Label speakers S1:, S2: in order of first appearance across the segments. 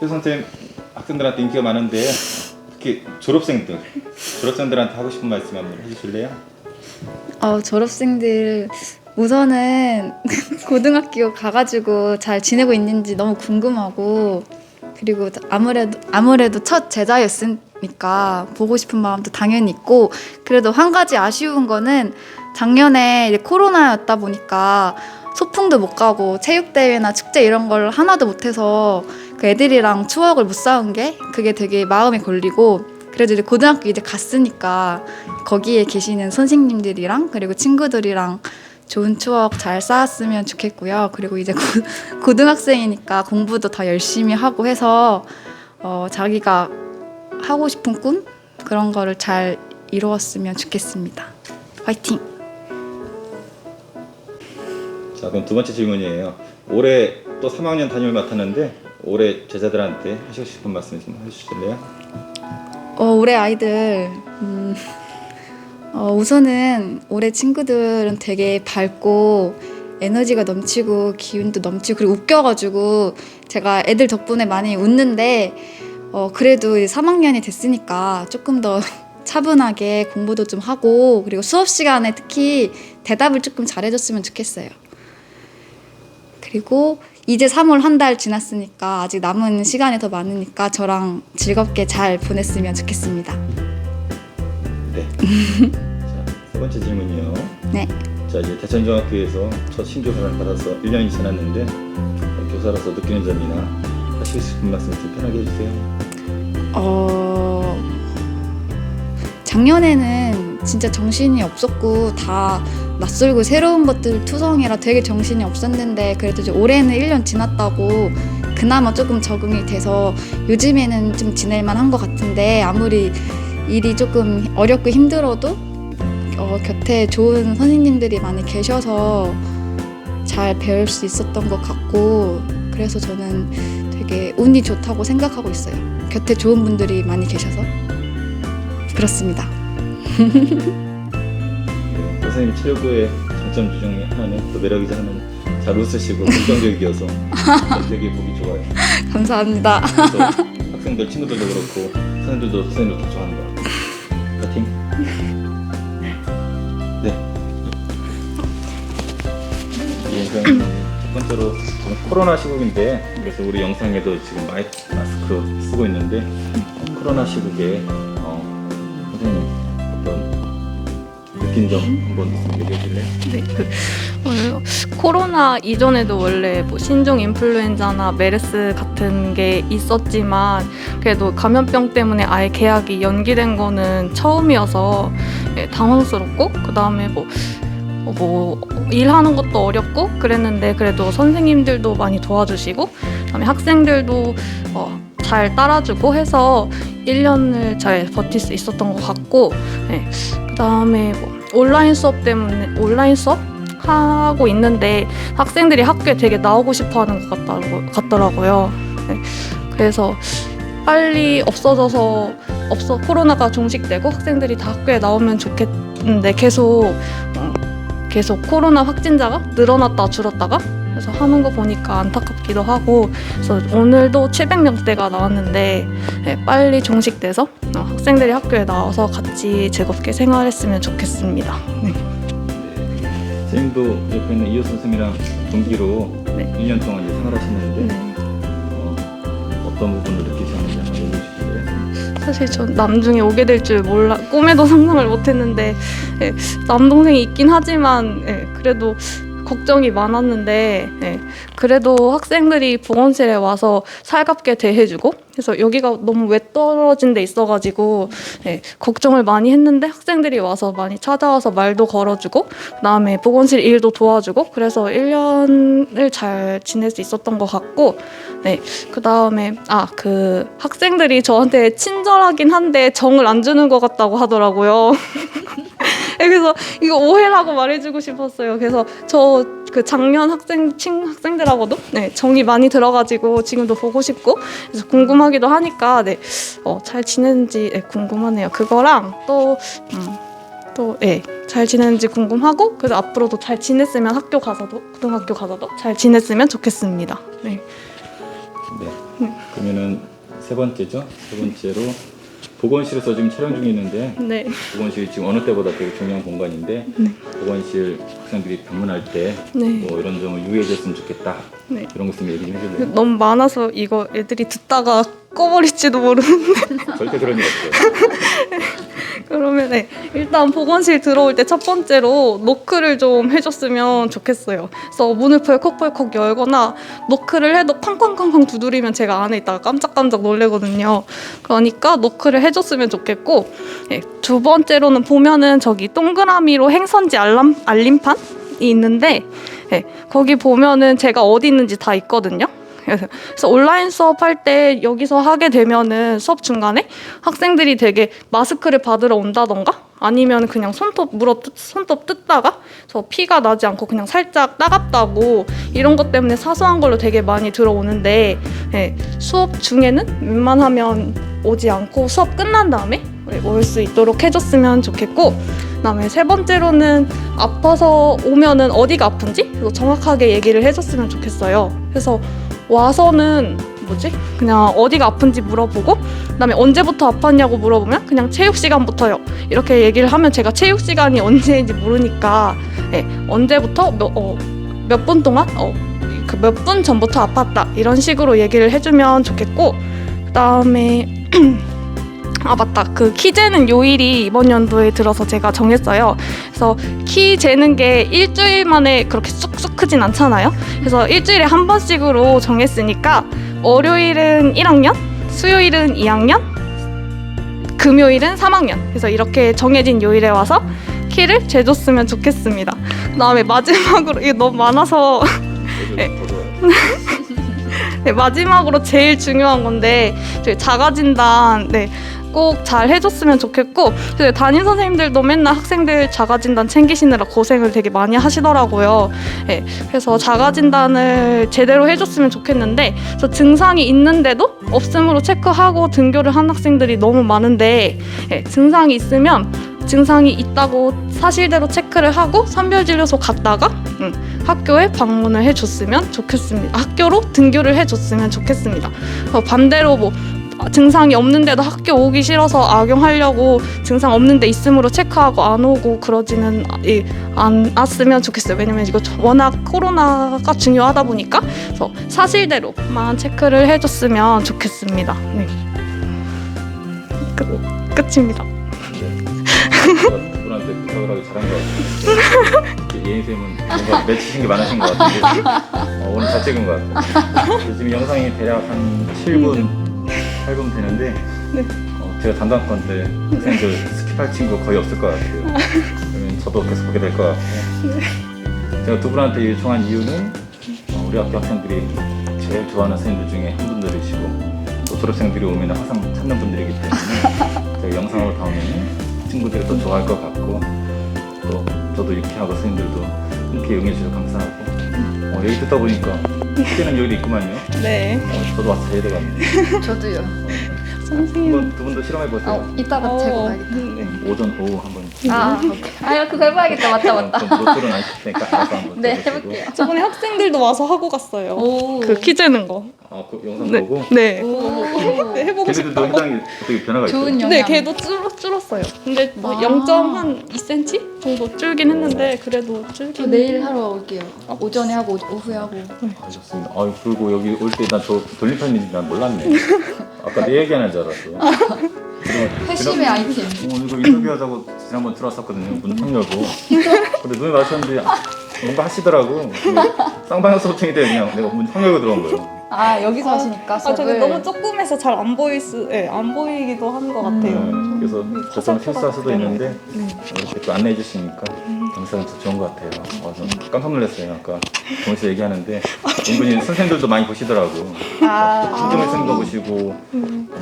S1: 그 선생님 학생들한테 인기가 많은데 특히 졸업생들 졸업생들한테 하고 싶은 말씀 한번 해주실래요?
S2: 어, 졸업생들 우선은 고등학교 가가지고 잘 지내고 있는지 너무 궁금하고 그리고 아무래도 아무래도 첫 제자였으니까 보고 싶은 마음도 당연히 있고 그래도 한 가지 아쉬운 거는 작년에 이제 코로나였다 보니까 소풍도 못 가고 체육대회나 축제 이런 걸 하나도 못해서 그 애들이랑 추억을 못 쌓은 게 그게 되게 마음에 걸리고 그래도 이제 고등학교 이제 갔으니까 거기에 계시는 선생님들이랑 그리고 친구들이랑 좋은 추억 잘 쌓았으면 좋겠고요. 그리고 이제 고, 고등학생이니까 공부도 더 열심히 하고 해서 어, 자기가 하고 싶은 꿈 그런 거를 잘 이루었으면 좋겠습니다. 화이팅!
S1: 자 그럼 두 번째 질문이에요. 올해 또 3학년 담임을 맡았는데 올해 제자들한테 하시고 싶은 말씀 좀 해주실래요?
S2: 어, 올해 아이들 음, 어, 우선은 올해 친구들은 되게 밝고 에너지가 넘치고 기운도 넘치고 그리고 웃겨가지고 제가 애들 덕분에 많이 웃는데 어, 그래도 이제 3학년이 됐으니까 조금 더 차분하게 공부도 좀 하고 그리고 수업 시간에 특히 대답을 조금 잘해줬으면 좋겠어요. 그리고 이제 3월 한 달 지났으니까 아직 남은 시간이 더 많으니까 저랑 즐겁게 잘 보냈으면 좋겠습니다.
S1: 네. 자 세 번째 질문이요.
S2: 네.
S1: 자 이제 대천중학교에서 첫 신교사를 받아서 1년이 지났는데 교사로서 느끼는 점이나 하시고 싶은 말씀 좀 편하게 해주세요.
S2: 어 작년에는 진짜 정신이 없었고 다 낯설고 새로운 것들 투성이라 되게 정신이 없었는데 그래도 이제 올해는 1년 지났다고 그나마 조금 적응이 돼서 요즘에는 좀 지낼만 한것 같은데 아무리 일이 조금 어렵고 힘들어도 어, 곁에 좋은 선생님들이 많이 계셔서 잘 배울 수 있었던 것 같고 그래서 저는 되게 운이 좋다고 생각하고 있어요. 곁에 좋은 분들이 많이 계셔서 그렇습니다.
S1: 네, 선생님 체육부의 장점 중에 하나는 또 매력이자 하나는 잘 웃으시고 긍정적이어서 되게 보기 좋아요.
S2: 감사합니다.
S1: 그래서 학생들 친구들도 그렇고 선생님들도 선생님을 다 같아요. 파이팅. 네. 이 영상 첫 번째로 지금 코로나 시국인데 그래서 우리 영상에도 지금 마이, 마스크 쓰고 있는데 어, 코로나 시국에 느낀 점 한번 얘기해 줄래요?
S3: 네, 그, 어, 코로나 이전에도 원래 뭐 신종 인플루엔자나 메르스 같은 게 있었지만 그래도 감염병 때문에 아예 계약이 연기된 거는 처음이어서 예, 당황스럽고 그 다음에 뭐. 어, 뭐 일하는 것도 어렵고 그랬는데 그래도 선생님들도 많이 도와주시고 그다음에 학생들도 어, 잘 따라주고 해서 1년을 잘 버틸 수 있었던 것 같고 네. 그 다음에 뭐 온라인 수업 때문에 온라인 수업 하고 있는데 학생들이 학교에 되게 나오고 싶어하는 것 같다고, 같더라고 요. 네. 그래서 빨리 없어져서 없어 코로나가 종식되고 학생들이 다 학교에 나오면 좋겠는데 계속 어, 계속 코로나 확진자가 늘어났다 줄었다가 그래서 하는 거 보니까 안타깝기도 하고 그래서 오늘도 700명대가 나왔는데 네, 빨리 종식돼서 어, 학생들이 학교에 나와서 같이 즐겁게 생활했으면 좋겠습니다. 네.
S1: 선생님도 옆에 있는 이호 선생님이랑 동기로
S3: 네.
S1: 1년 동안 이제 생활하시는데
S3: 네.
S1: 어, 어떤 부분을 느끼셨는지 한번 얘기해 주실래요?
S3: 사실 전 남중에 오게 될 줄 몰라 꿈에도 상상을 못했는데 예, 남동생이 있긴 하지만 예, 그래도 걱정이 많았는데 예, 그래도 학생들이 보건실에 와서 살갑게 대해주고 그래서 여기가 너무 외떨어진 데 있어가지고 예, 걱정을 많이 했는데 학생들이 와서 많이 찾아와서 말도 걸어주고 그다음에 보건실 일도 도와주고 그래서 1년을 잘 지낼 수 있었던 것 같고 네. 그다음에 아 그 학생들이 저한테 친절하긴 한데 정을 안 주는 것 같다고 하더라고요. 네, 그래서 이거 오해라고 말해주고 싶었어요. 그래서 저 그 작년 학생 친 학생들하고도 네 정이 많이 들어가지고 지금도 보고 싶고 그래서 궁금하기도 하니까 네 어 잘 지내는지 네, 궁금하네요. 그거랑 또 음, 또, 예, 잘 지내는지 궁금하고, 그래서 앞으로도 잘 지냈으면 학교 가서도, 고등학교 가서도 잘 지냈으면 좋겠습니다. 네.
S1: 네. 그러면은 세 번째죠. 세 번째로 보건실에서 지금 촬영 중에 있는데
S3: 네.
S1: 보건실이 지금 어느 때보다 되게 중요한 공간인데 보건실 학생들이 방문할 때 뭐
S3: 네.
S1: 이런 점을 유의해줬으면 좋겠다.
S3: 네.
S1: 이런 거 있으면 얘기 좀 해줄래요?
S3: 너무 많아서 이거 애들이 듣다가 꺼버릴지도 모르는데
S1: 절대 그런 일 없어요.
S3: 그러면 네. 일단 보건실 들어올 때 첫 번째로 노크를 좀 해줬으면 좋겠어요. 그래서 문을 벌컥벌컥 열거나 노크를 해도 쾅쾅쾅쾅 두드리면 제가 안에 있다가 깜짝깜짝 놀래거든요. 그러니까 노크를 해줬으면 좋겠고 네. 두 번째로는 보면은 저기 동그라미로 행선지 알람 알림판이 있는데 네. 거기 보면은 제가 어디 있는지 다 있거든요. 그래서 온라인 수업할 때 여기서 하게 되면은 수업 중간에 학생들이 되게 마스크를 받으러 온다던가 아니면 그냥 손톱 물어 뜯, 손톱 뜯다가 저 피가 나지 않고 그냥 살짝 따갑다고 이런 것 때문에 사소한 걸로 되게 많이 들어오는데 예, 수업 중에는 웬만하면 오지 않고 수업 끝난 다음에 올 수 있도록 해줬으면 좋겠고 그다음에 세 번째로는 아파서 오면은 어디가 아픈지 정확하게 얘기를 해줬으면 좋겠어요. 그래서 와서는 뭐지? 그냥 어디가 아픈지 물어보고 그다음에 언제부터 아팠냐고 물어보면 그냥 체육 시간부터요. 이렇게 얘기를 하면 제가 체육 시간이 언제인지 모르니까 예, 언제부터 어, 몇분 동안 어, 그 몇 분 전부터 아팠다 이런 식으로 얘기를 해주면 좋겠고 그다음에 아 맞다 그 키 재는 요일이 이번 연도에 들어서 제가 정했어요. 그래서 키 재는 게 일주일 만에 그렇게 쑥쑥 크진 않잖아요. 그래서 일주일에 한 번씩으로 정했으니까 월요일은 1학년, 수요일은 2학년, 금요일은 3학년. 그래서 이렇게 정해진 요일에 와서 키를 재줬으면 좋겠습니다. 그다음에 마지막으로 이게 너무 많아서 네. 네, 마지막으로 제일 중요한 건데 저희 자가 진단 네. 꼭 잘 해줬으면 좋겠고 저희 담임 선생님들도 맨날 학생들 자가 진단 챙기시느라 고생을 되게 많이 하시더라고요. 네, 그래서 자가 진단을 제대로 해줬으면 좋겠는데 저 증상이 있는데도 없음으로 체크하고 등교를 한 학생들이 너무 많은데 네, 증상이 있으면 증상이 있다고 사실대로 체크를 하고 선별진료소 갔다가 음, 학교에 방문을 해줬으면 좋겠습니다. 학교로 등교를 해줬으면 좋겠습니다. 어, 반대로 뭐 아, 증상이 없는데도 학교 오기 싫어서 악용하려고 증상 없는데 있음으로 체크하고 안 오고 그러지는 아- 왔으면 좋겠어요. 왜냐면 이거 워낙 코로나가 중요하다 보니까 그래서 사실대로만 체크를 해줬으면 좋겠습니다. 네. 끝, 끝입니다.
S1: 네. 제가 그분한테 부탁을 하기 잘한 것 같아요. 예인 쌤은 뭔가 맺히신 게 많으신 것 같은데 어, 오늘 잘 찍은 것 같아요. 지금 영상이 대략 한 7분, 8분 되는데 어, 제가 담당권 때 학생들 스킵할 친구 거의 없을 것 같아요. 그러면 저도 계속 보게 될 것 같고 제가 두 분한테 요청한 이유는 어, 우리 학교 학생들이 제일 좋아하는 선생님들 중에 한 분들이시고 또 졸업생들이 오면 항상 찾는 분들이기 때문에 제가 영상으로 담으면 친구들이 더 좋아할 것 같고 또 저도 이렇게 하고 선생님들도 흔쾌히 응해주셔서 감사하고 어, 얘기 듣다 보니까 숙제는 여기 있구만요
S3: 네.
S1: 어, 저도 와서 해야 되거든요
S2: 저도요.
S3: 선생님.
S1: 한번 두 분도 실험해 보세요
S2: 어, 이따가 재고 가야겠다.
S3: 네.
S1: 오전 오후 한번
S2: 아, 오케이. 아, 그거 해봐야겠다. 맞다, 맞다.
S1: 그럼 노트는 안 시킬 테니까 알아서 한번
S2: 네. 해볼게요.
S3: 저번에 학생들도 와서 하고 갔어요.
S2: 오.
S3: 그 키 재는 거.
S1: 아, 그 영상
S3: 네.
S1: 보고
S3: 네.
S2: 오.
S3: 네, 해보고
S1: 걔네들도
S3: 싶다고.
S1: 해당이 어떻게 변화가 있어요?
S2: 좋은 영향.
S3: 네, 걔도 줄, 줄었어요. 근데 뭐
S2: 아.
S3: 0.2cm 정도 줄긴 했는데 그래도
S2: 저
S3: 줄긴.
S2: 내일 하러 올게요. 오전에 하고 오- 오후에 하고.
S1: 아, 좋습니다. 아, 그리고 여기 올 때 난 저 돌림판인지 난 몰랐네. 아까 내 얘기하는 줄 알았어. 그리고
S2: 회심의 아이템.
S1: 어, 이거 인터뷰하자고 지난번 들어왔었거든요. 문탁 열고. 근데 눈에 마주쳤는데 아, 뭔가 하시더라고. 그 쌍방향 소통이 돼 그냥 내가 문탁 열고 들어온 거예요.
S2: 아, 여기서 하시니까
S3: 아, 저게
S2: 수업을.
S3: 너무 조금해서 잘 안 보일 수, 예, 안 보이기도 한 것 같아요.
S1: 네, 그래서 저처럼 실수할 수도 있는데
S3: 네.
S1: 이렇게 또 안내해 주시니까 감사해서 좋은 것 같아요. 어, 좀 깜짝 놀랐어요. 아까 동에서 얘기하는데 은근히 선생님들도 많이 보시더라고.
S2: 아,
S1: 신정일 선생님도 보시고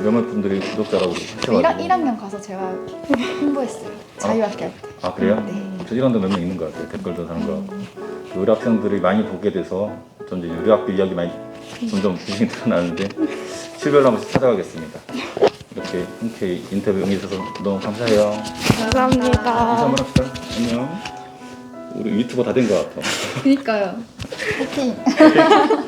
S1: 몇몇 분들이 구독자라고 하셔가지고.
S2: 1학, 1학 년 가서 제가 홍보했어요. 자유학교 할 때.
S1: 아 그래요?
S2: 네.
S1: 저 이런 데몇 명 있는 것 같아요. 댓글도 다는 거 같고. 그 우리 학생들이 많이 보게 돼서 점점 우리 학교 이야기 많이 점점 부식이 드러나는데 실별로 한 번씩 찾아가겠습니다. 이렇게 흔쾌히 인터뷰 응해주셔서 너무 감사해요. 인사
S3: 감사합니다.
S1: 한번 합시다. 안녕. 우리 유튜버 다 된 것 같아.
S2: 그니까요. 파이팅.